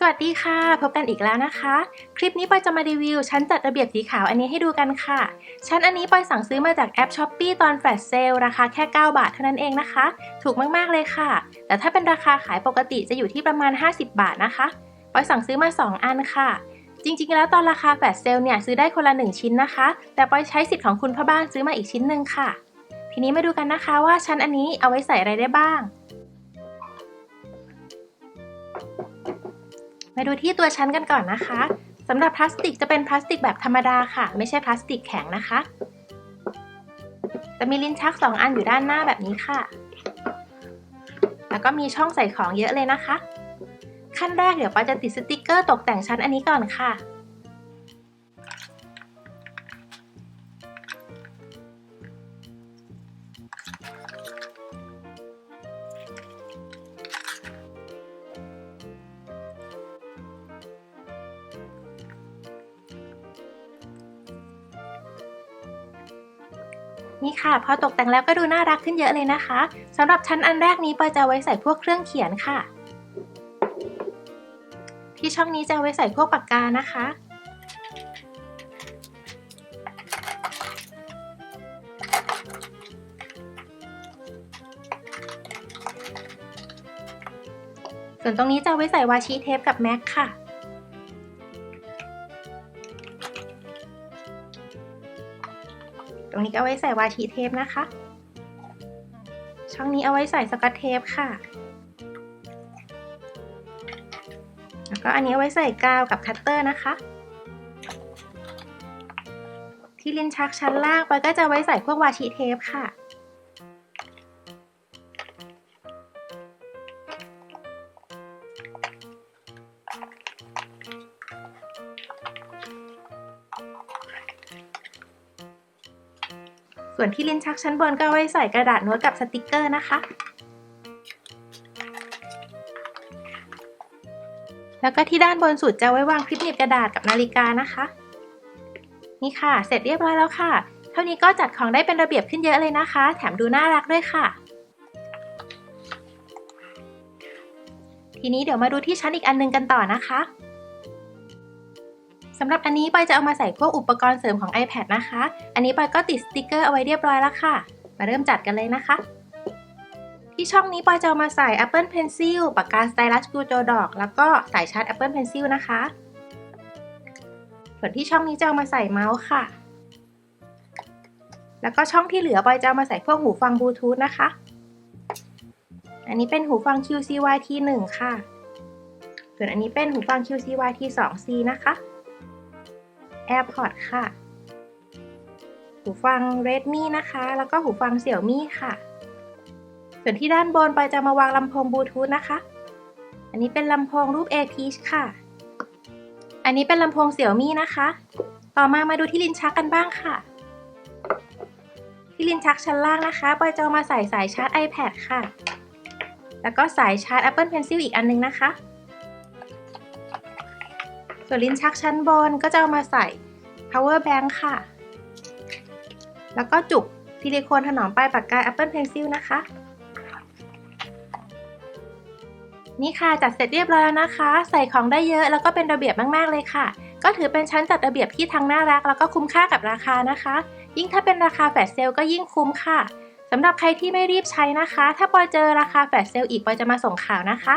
สวัสดีค่ะ พบกันอีกแล้วนะคะ คลิปนี้ปอยจะมารีวิว ชั้นจัดระเบียบสีขาวอันนี้ให้ดูกันค่ะ ชั้นอันนี้ปอยสั่งซื้อมาจากแอป s h อ p e e ตอนแฟลชเซลราคาแค่ 9 บาทเท่านั้นเองนะคะ ถูกมากๆเลยค่ะ แต่ถ้าเป็นราคาขายปกติจะอยู่ที่ประมาณ 50 บาทนะคะปอยสั่งซื้อมา 2 อันค่ะ จริงๆ แล้วตอนราคาแฟลชเซลเนี่ยซื้อได้คนละ 1 ชิ้นนะคะ แต่ปอยใช้สิทธิ์ของคุณพ่อบ้านซื้อมาอีกชิ้นหนึ่งค่ะ ทีนี้มาดูกันนะคะว่าชั้นอันนี้เอาไว้ใส่อะไรได้บ้าง มาดูที่ตัวชั้นกันก่อนนะคะสำหรับพลาสติกจะเป็นพลาสติกแบบธรรมดาค่ะ ไม่ใช่พลาสติกแข็งนะคะ จะมีลิ้นชัก 2 อันอยู่ด้านหน้าแบบนี้ค่ะ แล้วก็มีช่องใส่ของเยอะเลยนะคะ ขั้นแรกเดี๋ยวปอจะติดสติกเกอร์ตกแต่งชั้นอันนี้ก่อนค่ะ นี่ค่ะ พอตกแต่งแล้วก็ดูน่ารักขึ้นเยอะเลยนะคะสำหรับชั้นอันแรกนี้ปอยจะไว้ใส่พวกเครื่องเขียนค่ะ ที่ช่องนี้จะไว้ใส่พวกปากกานะคะ ส่วนตรงนี้จะไว้ใส่วาชีเทปกับแม็กค่ะ ตรงนี้ก็เอาไว้ใส่วาชีเทปนะคะ ช่องนี้เอาไว้ใส่สกัดเทปค่ะ แล้วก็อันนี้เอาไว้ใส่กาวกับคัตเตอร์นะคะ ที่ลิ้นชักชั้นล่างไปก็จะไว้ใส่พวกวาชีเทปค่ะ ส่วนที่ลิ้นชักชั้นบนก็ไว้ใส่กระดาษโน้ตกับสติกเกอร์นะคะ แล้วก็ที่ด้านบนสุดจะไว้วางคลิปหนีบกระดาษกับนาฬิกานะคะ นี่ค่ะ เสร็จเรียบร้อยแล้วค่ะ เท่านี้ก็จัดของได้เป็นระเบียบขึ้นเยอะเลยนะคะ แถมดูน่ารักด้วยค่ะ ทีนี้เดี๋ยวมาดูที่ชั้นอีกอันนึงกันต่อนะคะ สำหรับอันนี้ปอยจะเอามาใส่พวกอุปกรณ์เสริมของ iPad นะคะ อันนี้ปอยก็ติดสติกเกอร์เอาไว้เรียบร้อยแล้วค่ะ มาเริ่มจัดกันเลยนะคะ ที่ช่องนี้ปอยจะเอามาใส่ Apple Pencil ปากกาสไตลัสกูโจดอก แล้วก็สายชาร์จ Apple Pencil นะคะ ส่วนที่ช่องนี้จะเอามาใส่เมาส์ค่ะ แล้วก็ช่องที่เหลือปอยจะเอามาใส่พวกหูฟังบลูทูธนะคะ อันนี้เป็นหูฟัง QCYT 1 ค่ะ ส่วนอันนี้เป็นหูฟัง QCYT 2C นะคะ AirPods ค่ะ หูฟัง Redmi นะคะ แล้วก็หูฟัง Xiaomi ค่ะ ส่วนที่ด้านบนปอยจะมาวางลำโพงบลูทูธนะคะ อันนี้เป็นลำโพงรูป A Peach ค่ะ อันนี้เป็นลำโพง Xiaomi นะคะ ต่อมามาดูที่ลิ้นชักกันบ้างค่ะ ที่ลิ้นชักชั้นล่างนะคะปอยจะมาใส่สายชาร์จ iPad ค่ะ แล้วก็สายชาร์จ Apple Pencil อีกอันนึงนะคะ ส่วนลิ้นชักชั้นบนก็จะเอามาใส่ power bank ค่ะ แล้วก็จุกซิลิโคนถนอมปลายปากกา Apple Pencil นะคะ นี่ค่ะจัดเสร็จเรียบร้อยแล้วนะคะ ใส่ของได้เยอะแล้วก็เป็นระเบียบมากๆเลยค่ะ ก็ถือเป็นชั้นจัดระเบียบที่ทั้งน่ารัก แล้วก็คุ้มค่ากับราคานะคะ ยิ่งถ้าเป็นราคาแฟลชเซลก็ยิ่งคุ้มค่ะสำหรับใครที่ไม่รีบใช้นะคะ ถ้าปอยเจอราคาแฟลชเซลอีกปอยจะมาส่งข่าวนะคะ